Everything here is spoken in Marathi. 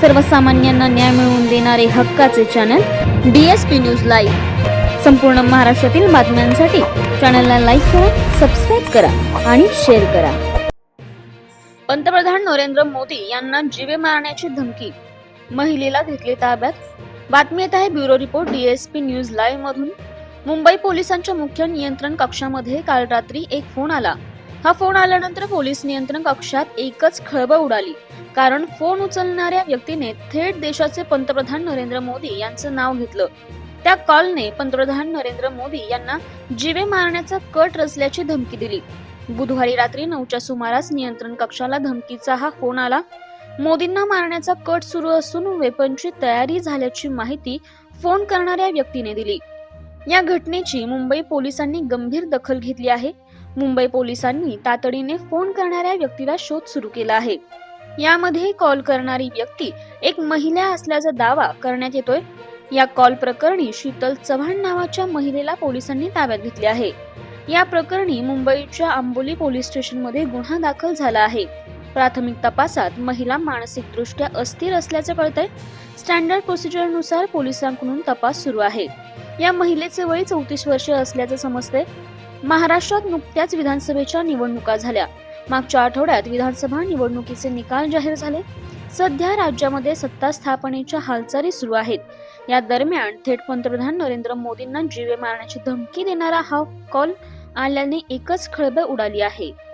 सर्वसामान्यांना न्याय मिळवून देणारे हक्काचे चॅनल डीएसपी न्यूज लाईव्ह संपूर्ण महाराष्ट्रातील बातम्यांसाठी चॅनलला लाईक करा सबस्क्राईब करा आणि शेअर करा. पंतप्रधान नरेंद्र मोदी यांना जीवे मारण्याची धमकी. महिलेला घेतले ताब्यात. बातमी येत आहे bureau report DSP news live मधून. मुंबई पोलिसांच्या मुख्य नियंत्रण कक्षामध्ये काल रात्री एक फोन आला. हा फोन आल्यानंतर पोलीस नियंत्रण कक्षात एकच खळबळ उडाली. कारण फोन उचलणाऱ्या व्यक्तीने थेट देशाचे पंतप्रधान नरेंद्र मोदी यांचं नाव घेतलं. त्या कॉलने पंतप्रधान नरेंद्र मोदी यांना जीवे मारण्याचा कट रचल्याची धमकी दिली. बुधवारी रात्री नऊच्या सुमारास नियंत्रण कक्षाला धमकीचा हा फोन आला. मोदींना मारण्याचा कट सुरू असून वेपनची तयारी झाल्याची माहिती फोन करणाऱ्या व्यक्तीने दिली. या घटनेची मुंबई पोलिसांनी गंभीर दखल घेतली आहे. मुंबई पोलिसांनी तातडीने फोन करणाऱ्या व्यक्तीला शोध सुरू केला आहे. यामध्ये कॉल करणारी व्यक्ती एक महिला असल्याचा दावा करण्यात येतोय. या कॉल प्रकरणी शीतल चव्हाण नावाच्या महिलेला पोलिसांनी ताब्यात घेतले आहे. या प्रकरणी मुंबईच्या आंबोली पोलीस स्टेशनमध्ये गुन्हा दाखल झाला आहे. प्राथमिक तपासात महिला मानसिकदृष्ट्या अस्थिर असल्याचं कळतंय. स्टँडर्ड प्रोसिजरनुसार पोलिसांकडून तपास सुरू आहे. या महिलेचे वय चौतीस वर्षे असल्याचं समजते महाराष्ट्रात नुकत्याच विधानसभेच्या निवडणुका झाल्या. मागच्या आठवड्यात विधानसभा निवडणुकीचे निकाल जाहीर झाले. सध्या राज्यामध्ये सत्ता स्थापनेच्या हालचाली सुरू आहेत. या दरम्यान थेट पंतप्रधान नरेंद्र मोदींना जीवे मारण्याची धमकी देणारा हा कॉल आल्याने एकच खळबळ उडाली आहे.